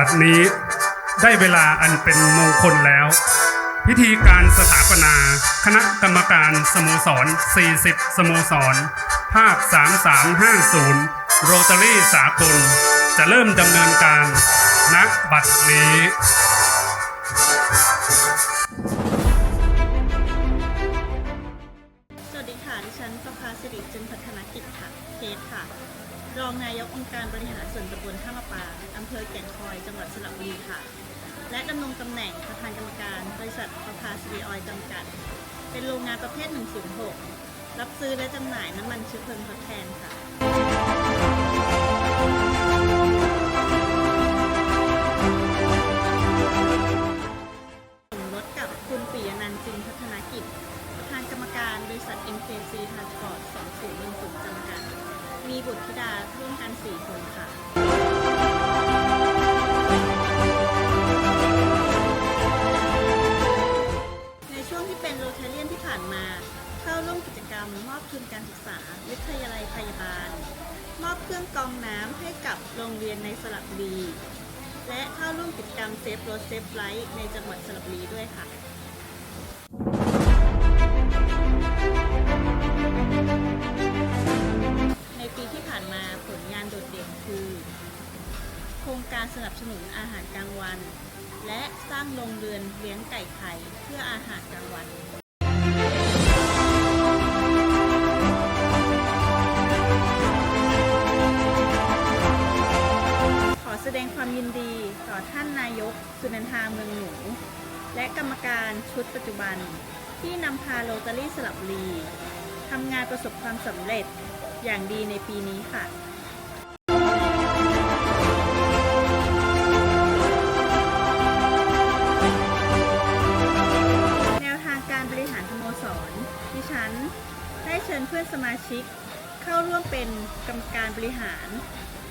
บัดนี้ได้เวลาอันเป็นมงคลแล้ว พิธีการสถาปนา คณะกรรมการสโมสร 40 สโมสร ภาค 3350 โรตารี่สากล จะเริ่มดำเนินการณบัดนี้ เภอแก่งคอย จังหวัดสระบุรีค่ะ และดำรงตำแหน่งประธานกรรมการ บริษัทประภาสิริออยล์จำกัด เป็นโรงงานประเภท 106 รับซื้อและจำหน่ายน้ำมันเชื้อเพลิงทดแทนค่ะสมรสกับคุณปิยนันจึงพัฒนากิจ ประธานกรรมการบริษัท MKC Transport 2010จำกัด มีบุตรธิดาร่วมกัน 4 คนค่ะ ในช่วงที่เป็นโรเทเลียนที่ผ่านมา เข้าร่วมกิจกรรม มอบทุนการศึกษา วิทยาลัยพยาบาล มอบเครื่องกรองน้ำให้กับโรงเรียนในสระบุรี และเข้าร่วมกิจกรรมเซฟรถเซฟไลท์ในจังหวัดสระบุรีด้วยค่ะในปีที่ผ่านมาผลงานโดดเด่นคือ ครงการสนับสนุนอาหารกลางวัน และสร้างโรงเรือนเลี้ยงไก่ไข่เพื่ออาหารกลางวันขอแสดงความยินดีต่อท่านนายก สุนันทาเมืองหนู และกรรมการชุดปัจจุบัน ที่นำพาโรตารี่สลับบุรีทำงานประสบความสำเร็จอย่างดีในปีนี้ค่ะ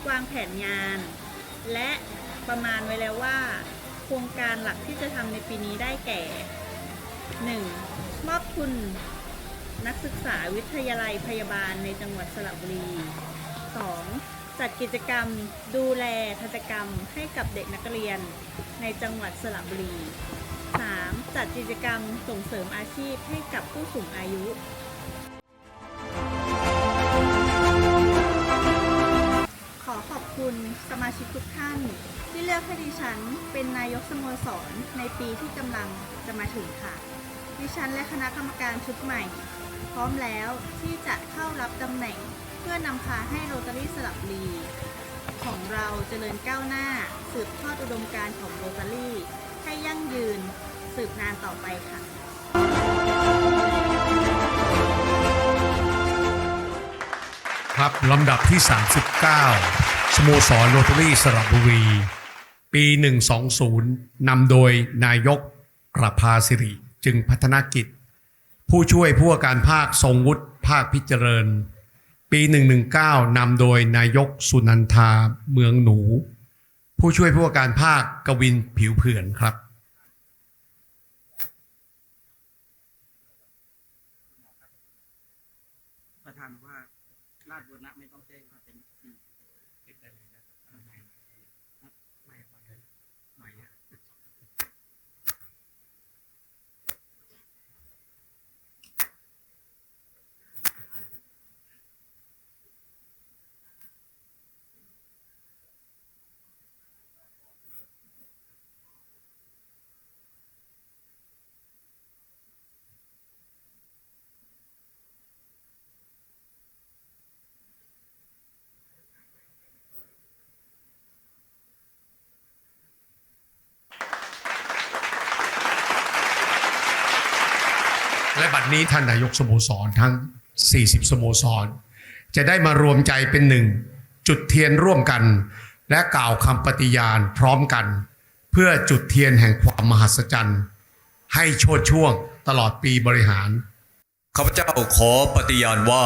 วางแผนงาน และประมาณไว้แล้วว่า โครงการหลักที่จะทำในปีนี้ได้แก่ 1. มอบทุนนักศึกษาวิทยาลัยพยาบาลในจังหวัดสระบุรี 2. จัดกิจกรรมดูแลทันตกรรมให้กับเด็กนักเรียนในจังหวัดสระบุรี 3. จัดกิจกรรมส่งเสริมอาชีพให้กับผู้สูงอายุ สโมสรในปีที่กำลังจะมาถึงค่ะ ดิฉันและคณะกรรมการชุดใหม่ พร้อมแล้วที่จะเข้ารับตำแหน่ง เพื่อนำพาให้โรตารี่สลับบุรีของเราเจริญก้าวหน้า สืบทอดอุดมการณ์ของโรตารี่ ให้ยั่งยืนสืบนานต่อไปค่ะครับลำดับที่ 39 สโมสรโรตารี่สระบุรี ปี 120 นำโดยนายกประภาสิริจึงพัฒนกิจ ผู้ช่วยผู้ว่าการภาคทรงวุฒิภาคพิจเริญปี 119 นำโดยนายกสุนันทาเมืองหนู ผู้ช่วยผู้ว่าการภาคกวินผิวเผื่อนครับ ประธานว่าราชบุรณะไม่ต้องแจ้งว่าเป็นที่ติดได้เลยนะไม่ไม่ไม่อะ และบัดนี้ท่านนายกสโมสรทั้ง 40 สโมสร จะได้มารวมใจเป็นหนึ่ง จุดเทียนร่วมกัน และกล่าวคำปฏิญาณพร้อมกัน เพื่อจุดเทียนแห่งความมหัศจรรย์ ให้โชดช่วงตลอดปีบริหารข้าพเจ้าขอปฏิญาณว่า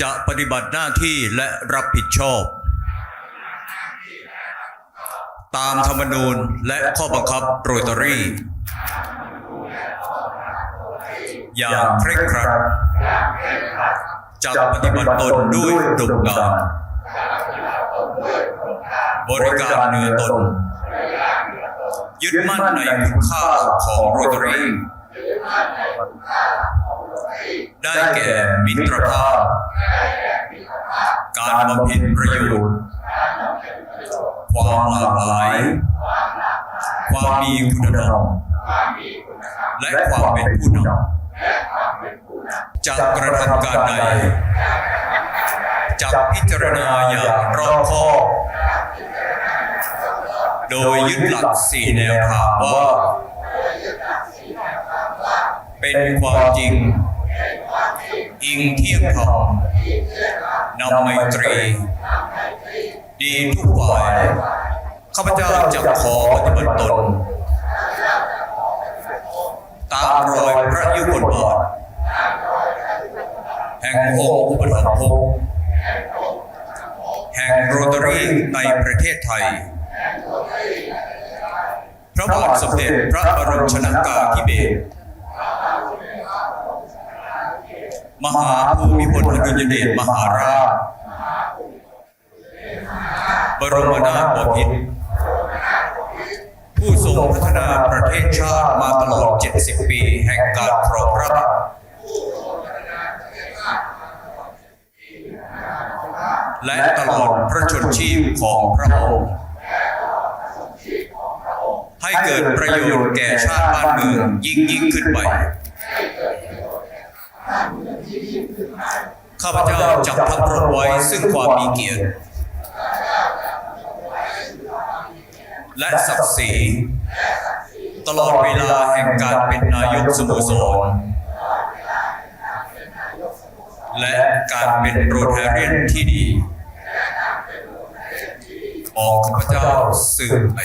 จะปฏิบัติหน้าที่และรับผิดชอบ ตามธรรมนูญและข้อบังคับโรตารี่ อย่างเคร่งครัดจะปฏิบัติตนด้วยอุดมการณ์บริการเนื้อตน ยึดมั่นในคุณค่าของโรตรีได้แก่มิตรภาพ การบำเพ็ญประโยชน์ ความหลากหลาย ความมีคุณธรรม และความเป็นผู้นำ จะกระทำการใดจะพิจารณาอย่างรอบคอบโดยยึดหลักสี่แนวทางว่า เป็นความจริง อิงเที่ยงธรรมนำไมตรี ดีทุกฝ่าย ข้าพเจ้าจะขอปฏิบัติตน ตามรอยพระยุคลบาทแห่งองค์อุปถัมภกแห่งโรตารีในประเทศไทย พระบาทสมเด็จพระบรมชนากาธิเบศรมหาภูมิพลอดุลยเดชมหาราช บรมนาถบพิตร ทรงพัฒนาประเทศชาติมาตลอด 70 ปีแห่งการครองราชย์และตลอดพระชนชีพของพระองค์ ให้เกิดประโยชน์แก่ชาติบ้านเมืองยิ่งยิ่งขึ้นไป ข้าพเจ้าจักทำรงไว้ซึ่งความมีเกียรติ และศักดิ์ศรี ตลอดเวลาแห่งการเป็นนายกสโมสร และการเป็นโรแทเรียนที่ดี ของข้าพเจ้าสืบไป